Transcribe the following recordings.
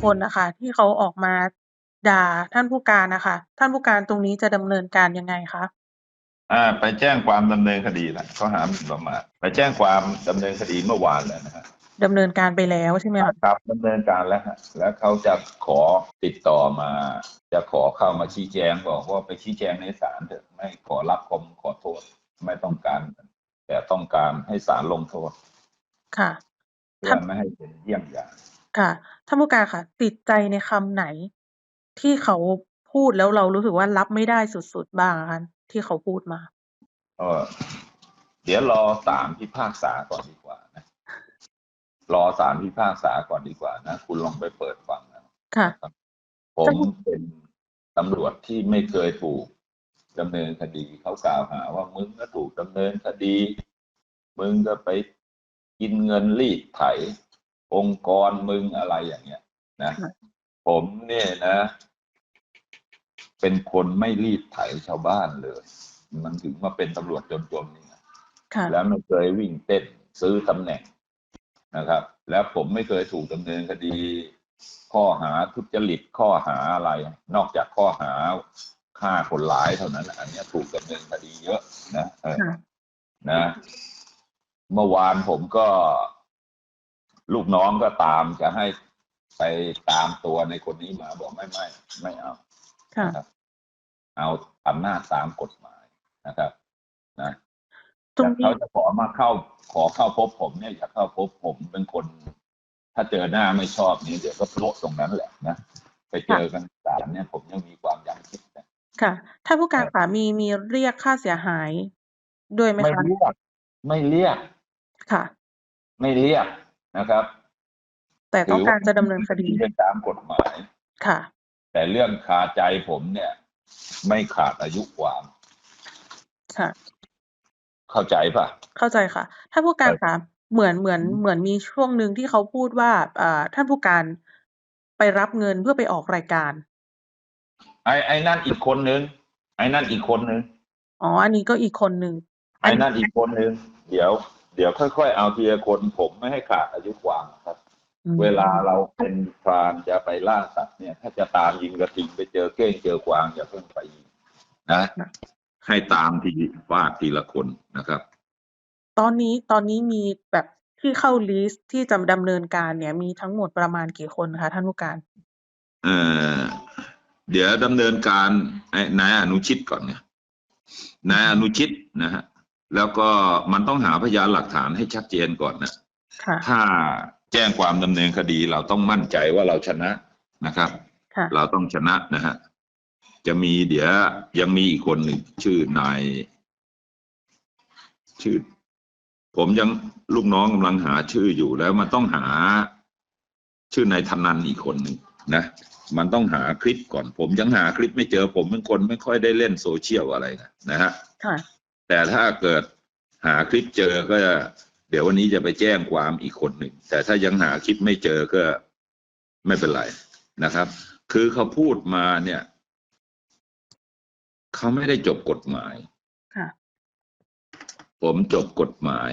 คลับของลุงพลน่ะค่ะ ที่เขาออกมาด่าท่านผู้การน่ะค่ะ ท่านผู้การตรงนี้จะดำเนินการยังไงคะ?อ่า ไปแจ้งความดำเนินคดีแหละข้อหาหมิ่นประมาทไปแจ้งความดำเนินคดีเมื่อวานแล้วนะครับดำเนินการไปแล้วใช่ไหมครัคะ?บครับดำเนินการแล้วครับแล้วเขาจะขอติดต่อมา จะขอเข้ามาชี้แจงบอกว่าไปชี้แจงในศาลเถอะไม่ขอรับคำขอโทษไม่ต้องการ แต่ต้องการให้ศาลลงโทษค่ะเพื่ท่าอนไม่ให้เป็นเยี่ยงอย่าง ค่ะ ท่านผู้การคะติดใจในคำไหน ที่เขาพูดแล้วเรารู้สึกว่ารับไม่ได้สุด ๆ บ้างอะคะ ที่เขาพูดมา?ก็เดี๋ยวรอศาลพิพากษาก่อนดีกว่านะ รอศาลพิพากษาก่อนดีกว่านะ คุณลองไปเปิดฟังเอาค่ะ นะครับผจะมพูดเป็นตำรวจที่ไม่เคยถูกดำเนินคดี เขากล่าวหาว่า มึงก็ถูกดำเนินคดี มึงก็ไปกินเงินรีดไถ องค์กรมึงอะไรอย่างเงี้ยนะค่ะผมเนี่ยนะ เป็นคนไม่รีดไถชาวบ้านเลย มันถึงมาเป็นตำรวจจนๆนี่ไงค่ะแล้วไม่เคยวิ่งเต้นซื้อตำแหน่งนะครับ แล้วผมไม่เคยถูกดำเนินคดี ข้อหาทุจริตข้อหาอะไร นอกจากข้อหาฆ่าคนร้ายเท่านั้น อันเนี้ยถูกดำเนินคดีเยอะนะเออค่ะนะ เมื่อวานผมก็ ลูกน้องก็ตามจะให้ไปตามตัวในคนนี้มาบอกไม่ไม่ไม่เอาค่ะนะครับเอาอำนาจตามกฎหมายนะครับ นะตรงแต่นี้เขาจะขอมาเข้า ขอเข้าพบผมเนี่ยอย่าเข้าพบผมเป็นคน ถ้าเจอหน้าไม่ชอบนี่เดี๋ยวก็โละตรงนั้นแหละนะไปเจค่ะอกันศาลเนี่ยผมยังมีความยั้งคิดนะค่ะท่านผู้กาเอรอคะมีมีเรียกค่าเสียหายด้วยไหมไม่คะ?เรียกไม่เรียกค่ะ ไม่เรียก นะครับแต่ถต้ืองอกาว่ารจะดำเนินคดีไปตามกฎหมาย ค่ะ แต่เรื่องคาใจผมเนี่ย ไม่ขาดอายุความ ค่ะ เข้าใจเปล่า?เข้าใจค่ะท่านผู้กาเอรอคะเหมือนเหมือนอือฮึเหมือนมีช่วงหนึ่งที่เขาพูดว่าอ่าท่านผู้การไปรับเงินเพื่อไปออกรายการ ไอ้ไอ้นั่นอีกคนหนึ่งไอ้นั่นอีกคนหนึ่งอ๋อ อันนี้ก็อีกคนหนึ่งไอ้นั่นอีกคนหนึ่งเดี๋ยว เดี๋ยวค่อยๆ เอาทีละคนผมไม่ให้ขาดอายุความครับอืมเวลาเราเป็นพรานจะไปล่าสัตว์เนี่ย ถ้าจะตามยิงกระทิงไปเจอเก้งเจอกวางอย่าเพิ่งไปยิงนะค่ะให้ตามทีฟาดทีละคนนะครับ ตอนนี้ตอนนี้มีแบบที่เข้าลิสต์ที่จะดำเนินการเนี่ย มีทั้งหมดประมาณกี่คนคะท่านผู้การ?เอ่อเดี๋ยวดำเนินการไอ้นายอนุชิตก่อนไงนายอนุชิตนะฮะ แล้วก็มันต้องหาพยานหลักฐานให้ชัดเจนก่อนนะค่ะถ้าแจ้งความดำเนินคดีเราต้องมั่นใจว่าเราชนะนะครับค่ะเราต้องชนะนะฮะจะมีเดี๋ยวยังมีอีกคนหนึ่งชื่อนายชื่อ ผมยังลูกน้องกำลังหาชื่ออยู่แล้วมันต้องหาชื่อนายธนันท์อีกคนหนึ่งนะ มันต้องหาคลิปก่อน ผมยังหาคลิปไม่เจอผมเป็นคนไม่ค่อยได้เล่น social อะไรนะนะฮะค่ะ แต่ถ้าเกิดหาคลิปเจอก็เดี๋ยววันนี้จะไปแจ้งความอีกคนหนึ่ง แต่ถ้ายังหาคลิปไม่เจอก็ไม่เป็นไรนะครับ คือเขาพูดมาเนี่ยเขาไม่ได้จบกฎหมายค่ะผมจบกฎหมาย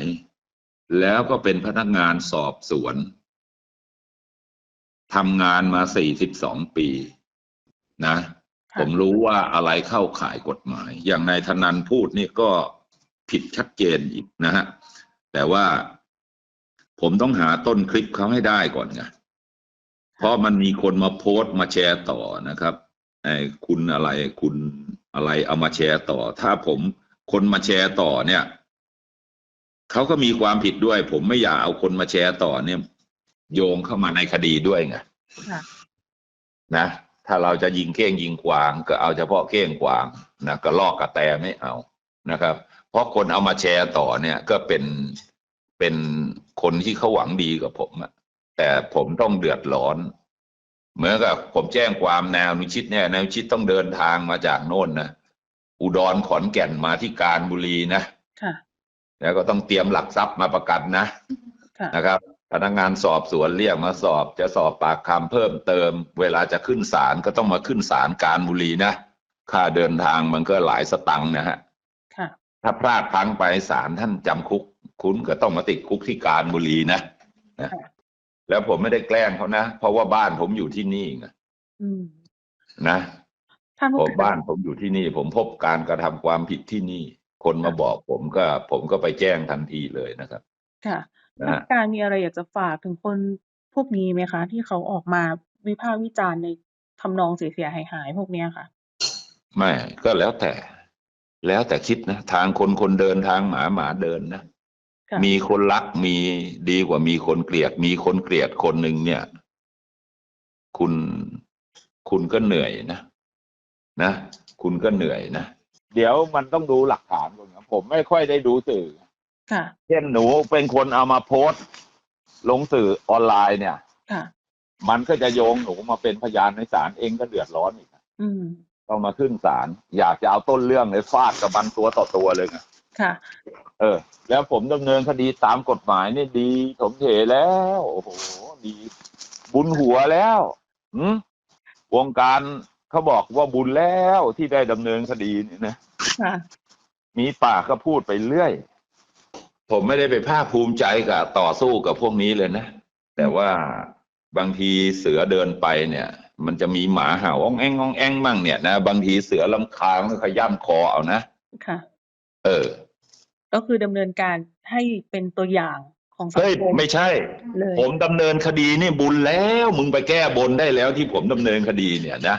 แล้วก็เป็นพนักงานสอบสวนทำงานมา42ปีนะค่ะ ผมรู้ว่าอะไรเข้าข่ายกฎหมาย อย่างนายธนันท์พูดนี่ก็ผิดชัดเจนอีกนะฮะ แต่ว่าผมต้องหาต้นคลิปเขาให้ได้ก่อนไงเพราะมันมีคนมาโพสต์มาแชร์ต่อนะครับไอ้คุณอะไรคุณอะไรเอามาแชร์ต่อ ถ้าผมคนมาแชร์ต่อเนี่ยเขาก็มีความผิดด้วย ผมไม่อยากเอาคนมาแชร์ต่อเนี่ย โยงเข้ามาในคดีด้วยไงค่ะนะ ถ้าเราจะยิงเก้งยิงกวาง ก็เอาเฉพาะเก้งกวางนะกระรอกกระแตไม่เอานะครับ เพราะคนเอามาแชร์ต่อเนี่ยก็เป็นเป็นคนที่เขาหวังดีกับผมอะแต่ผมต้องเดือดร้อน เหมือนกับผมแจ้งความแนวอนุชิตเนี่ยแนวอนุชิตต้องเดินทางมาจากโน่นนะอุดรขอนแก่นมาที่กาญบุรีนะค่ะแล้วก็ต้องเตรียมหลักทรัพย์มาประกันนะค่ะนะครับ พนักงานสอบสวนเรียกมาสอบจะสอบปากคำเพิ่มเติม เวลาจะขึ้นศาลก็ต้องมาขึ้นศาลกาญบุรีนะ ค่าเดินทางมันก็หลายสตังค์นะฮะค่ะถ้าพลาดพลั้งไปศาลท่านจำคุก คุณก็ต้องมาติดคุกที่กาญบุรีนะนะค่ะแล้วผมไม่ได้แกล้งเขานะ เพราะว่าบ้านผมอยู่ที่นี่ไงอืมนะท่านผผู้มการบ้านผมอยู่ที่นี่ ผมพบการกระทำความผิดที่นี่ คนมาบอกผมก็ ผมก็ไปแจ้งทันทีเลยนะครับ ค่ะ นะท่านฮะผู้การมีอะไรอยากจะฝากถึงคนพวกนี้ไหมคะ ที่เขาออกมาวิพากษ์วิจารณ์ในทำนองเสียๆหายๆพวกเนี้ยค่ะ ไม่ก็แล้วแต่ แล้วแต่คิดนะ ทางคนคนเดินทางหมาหมาเดินนะ ค่ะ มีคนรักมีดีกว่ามีคนเกลียด มีคนเกลียดคนหนึ่งเนี่ย คุณคุณก็เหนื่อยนะ นะ คุณก็เหนื่อยนะ เดี๋ยวมันต้องดูหลักฐานก่อนครับผมไม่ค่อยได้ดูสื่อ ค่ะ เช่นหนูเป็นคนเอามาโพสต์ ลงสื่อออนไลน์เนี่ย ค่ะ มันก็จะโยงหนูมาเป็นพยานในศาลเองก็เดือดร้อนอีกนะอืม ต้องมาขึ้นศาลอยากจะเอาต้นเรื่องเลยฟาดกับมันตัวต่อตัวเลยไงค่ะ เออ แล้วผมดำเนินคดีตามกฎหมายนี่ดีถมเถแล้วโอ้โหดี บุญหัวแล้วหืมวงการเขาบอกว่าบุญแล้วที่ได้ดำเนินคดีนี่นะ ค่ะ มีปากก็พูดไปเรื่อย ผมไม่ได้ไปภาคภูมิใจกับต่อสู้กับพวกนี้เลยนะ แต่ว่าบางทีเสือเดินไปเนี่ย มันจะมีหมาเห่าอ้องแองอ้องแองมั่งเนี่ยนะบางทีเสือลำคาญก็ขย่ำคอเอานะค่ะ เออ ก็คือดำเนินการให้เป็นตัวอย่างของสังเฮ้ยคมไม่ใช่ เลยผมดำเนินคดีนี่บุญแล้วมึงไปแก้บนได้แล้วที่ผมดำเนินคดีเนี่ยนะ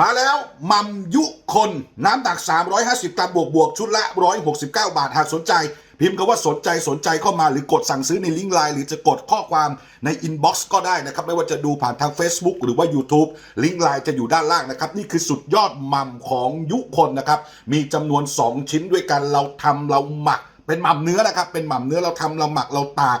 มาแล้วมัมยุคน น้ำหนัก 350 กรัมบวกบวกชุดละ 169 บาท หากสนใจ พิมพ์คำว่าสนใจสนใจเข้ามาหรือกดสั่งซื้อในลิงก์ไลน์หรือจะกดข้อความในอินบ็อกซ์ก็ได้นะครับ ไม่ว่าจะดูผ่านทาง Facebook หรือว่า YouTube ลิงก์ไลน์จะอยู่ด้านล่างนะครับ นี่คือสุดยอดมัมของยุคนนะครับ มีจำนวน 2 ชิ้นด้วยกันเราทำเราหมัก เป็นหมัมเนื้อนะครับ เป็นหมัมเนื้อเราทำเราหมักเราตาก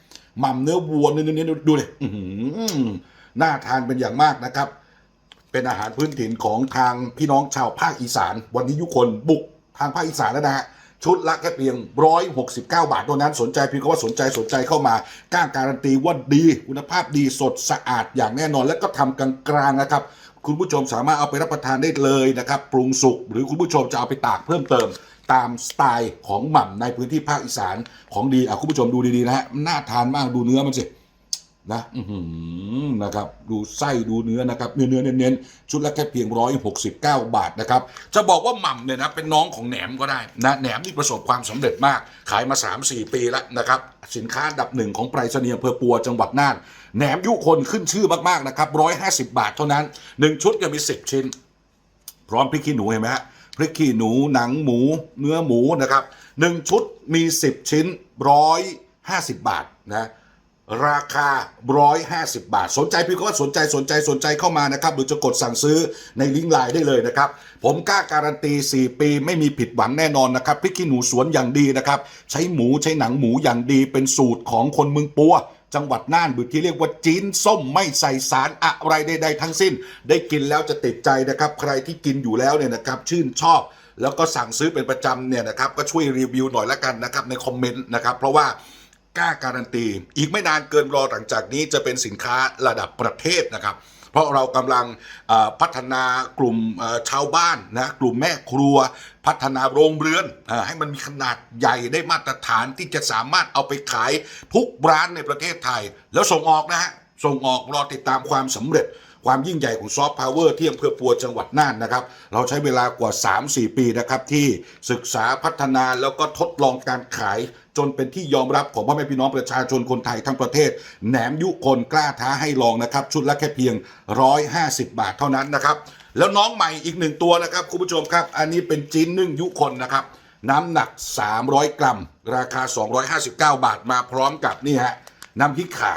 หม่ำเนื้อวัวเนื้อเนื้อดูเลยน่าทานเป็นอย่างมากนะครับ เป็นอาหารพื้นถิ่นของทางพี่น้องชาวภาคอีสาน วันนี้ยุคนบุกทางภาคอีสานแล้วนะฮะชุดละแค่เพียง 169 บาทเท่านั้นสนใจเพียงคำว่าสนใจสนใจเข้ามาก้าการันตีว่าดีคุณภาพดีสดสะอาดอย่างแน่นอน และก็ทำกลางๆนะครับ คุณผู้ชมสามารถเอาไปรับประทานได้เลยนะครับ ปรุงสุกหรือคุณผู้ชมจะเอาไปตากเพิ่มเติม ตามสไตล์ของหม่ำในพื้นที่ภาคอีสานของดีอะคุณผู้ชมดูดีๆนะฮะน่าทานมากดูเนื้อมันสินะนะครับ ดูไส้ดูเนื้อนะครับ เนื้อเนื้อเน้นๆชุดละแค่เพียงร้อยหกสิบเก้าบาทนะครับ จะบอกว่าหม่ำเนี่ยนะเป็นน้องของแหนมก็ได้นะแหนมนี่ประสบความสำเร็จมาก ขายมา 3-4 ปีแล้วนะครับ สินค้าดับหนึ่งของไปรษณีย์อำเภอปัวจังหวัดน่านแหนมยุคนขึ้นชื่อมากๆนะครับร้อยห้าสิบบาทเท่านั้นหนึ่งชุดจะมีสิบชิ้น พร้อมพริกขี้หนูเห็นไหมฮะ ริกขี้หนูหนังหมูเนื้อหมูนะครับหนึ่งชุดมี 10 ชิ้นร้อยห้าสิบบาทนะราคาร้อยห้าสิบบาท สนใจพี่ก็สนใจสนใจสนใจเข้ามานะครับหรือจะกดสั่งซื้อในลิงก์ไลน์ได้เลยนะครับ ผมกล้าการันตี 4 ปีไม่มีผิดหวังแน่นอนนะครับพริกขี้หนูสวนอย่างดีนะครับ ใช้หมูใช้หนังหมูอย่างดีเป็นสูตรของคนเมืองปัว จังหวัดน่านบุตรที่เรียกว่าจีนส้มไม่ใส่สารอะไรใดๆทั้งสิ้น ได้กินแล้วจะติดใจนะครับ ใครที่กินอยู่แล้วเนี่ยนะครับชื่นชอบแล้วก็สั่งซื้อเป็นประจำเนี่ยนะครับก็ช่วยรีวิวหน่อยละกันนะครับในคอมเมนต์นะครับเพราะว่ากล้าการันตี อีกไม่นานเกินรอหลังจากนี้จะเป็นสินค้าระดับประเทศนะครับ เพราะเรากำลังพัฒนากลุ่มชาวบ้านนะกลุ่มแม่ครัว พัฒนาโรงเรือนอให้มันมีขนาดใหญ่ได้มาตรฐานที่จะสามารถเอาไปขายทุกร้านในประเทศไทย แล้วส่งออกนะฮะส่งออกรอติดตามความสำเร็จความยิ่งใหญ่ของซอฟต์พาวเวอร์ที่อำเภอปัวจังหวัดน่านนะครับ เราใช้เวลากว่า 3-4 ปีนะครับ ที่ศึกษาพัฒนาแล้วก็ทดลองการขาย จนเป็นที่ยอมรับของพ่อแม่พี่น้องประชาชนคนไทยทั้งประเทศ แหนมยุคนกล้าท้าให้ลองนะครับ ชุดละแค่เพียง 150 บาทเท่านั้นนะครับ แล้วน้องใหม่อีกหนึ่งตัวนะครับคุณผู้ชมครับ อันนี้เป็นจีนนึ่งยุคนนะครับ น้ำหนัก 300 กรัม ราคา 259 บาทมาพร้อมกับนี่ฮะน้ำพริกข่า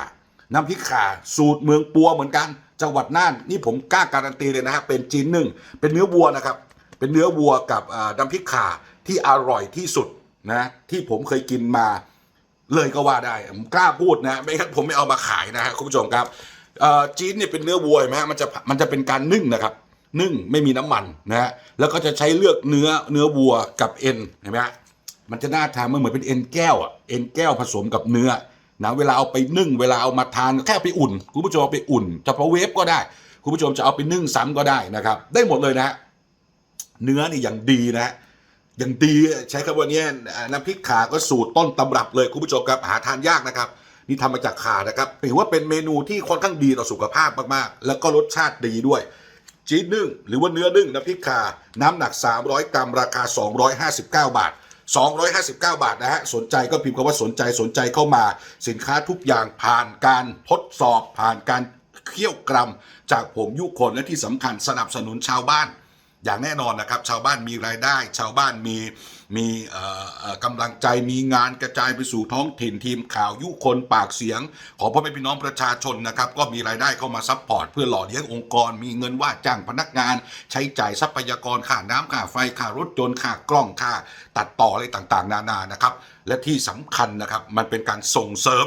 น้ำพริกข่า สูตรเมืองปัวเหมือนกัน จังหวัดน่านนี่ผมกล้าการันตีเลยนะฮะเป็นจีนหนึ่งเป็นเนื้อวัวนะครับเป็นเนื้อวัวกับน้ำพริกข่าที่อร่อยที่สุด นะที่ผมเคยกินมาเลยก็ว่าได้ผมกล้าพูดนะไม่งั้นผมไม่เอามาขายนะฮะคุณผู้ชมครับจีนเนี่ยเป็นเนื้อวัวไหมฮะมันจะมันจะเป็นการนึ่งนะครับ นึ่งไม่มีน้ำมันนะฮะแล้วก็จะใช้เลือกเนื้อเนื้อวัวกับเอ็นเห็นไหมฮะมันจะน่าทานมันเหมือนเป็นเอ็นแก้วอะเอ็นแก้วผสมกับเนื้อนะเวลาเอาไปนึ่ง เวลาเอามาทานแค่ไปอุ่นคุณผู้ชมเอาไปอุ่นจะเพาเวฟก็ได้ คุณผู้ชมจะเอาไปนึ่งซ้ำก็ได้นะครับ ได้หมดเลยนะฮะเนื้อนี่อย่างดีนะฮะ อย่างดีใช้คำว่านี้น้ำพริกขาก็สูตรต้นตำรับเลยคุณผู้ชมครับหาทานยากนะครับ นี่ทำมาจากขานะครับถือว่าเป็นเมนูที่ค่อนข้างดีต่อสุขภาพมากๆ แล้วก็รสชาติดีด้วยจีนนึ่งหรือว่าเนื้อนึ่งน้ำพริกขาน้ำหนัก 300 กรัมราคา 259 บาท 259 บาทนะฮะสนใจก็พิมพ์คำว่าสนใจสนใจเข้ามา สินค้าทุกอย่างผ่านการทดสอบผ่านการเคี่ยวกรัม จากผมยุคนและที่สำคัญสนับสนุนชาวบ้าน อย่างแน่นอนนะครับ ชาวบ้านมีรายได้ ชาวบ้านมีมีกำลังใจมีงานกระจายไปสู่ท้องถิ่นทีมข่าวยุคนปากเสียง ของพ่อแม่พี่น้องประชาชนนะครับ ก็มีรายได้เข้ามาซัพพอร์ตเพื่อหล่อเลี้ยงองค์กร มีเงินว่าจ้างพนักงาน ใช้จ่ายทรัพยากรค่าน้ำค่าไฟค่ารถยนต์ค่ากล้องค่า ตัดต่ออะไรต่างๆ นานานะครับ และที่สำคัญนะครับมันเป็นการส่งเสริม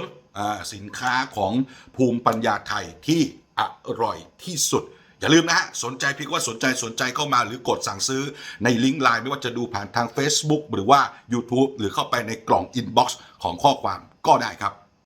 สินค้าของภูมิปัญญาไทยที่อร่อยที่สุด อย่าลืมนะฮะสนใจพี่ว่าสนใจสนใจเข้ามาหรือกดสั่งซื้อในลิงก์ไลน์ไม่ว่าจะดูผ่านทาง Facebook หรือว่า YouTube หรือเข้าไปในกล่องอินบ็อกซ์ของข้อความก็ได้ครับ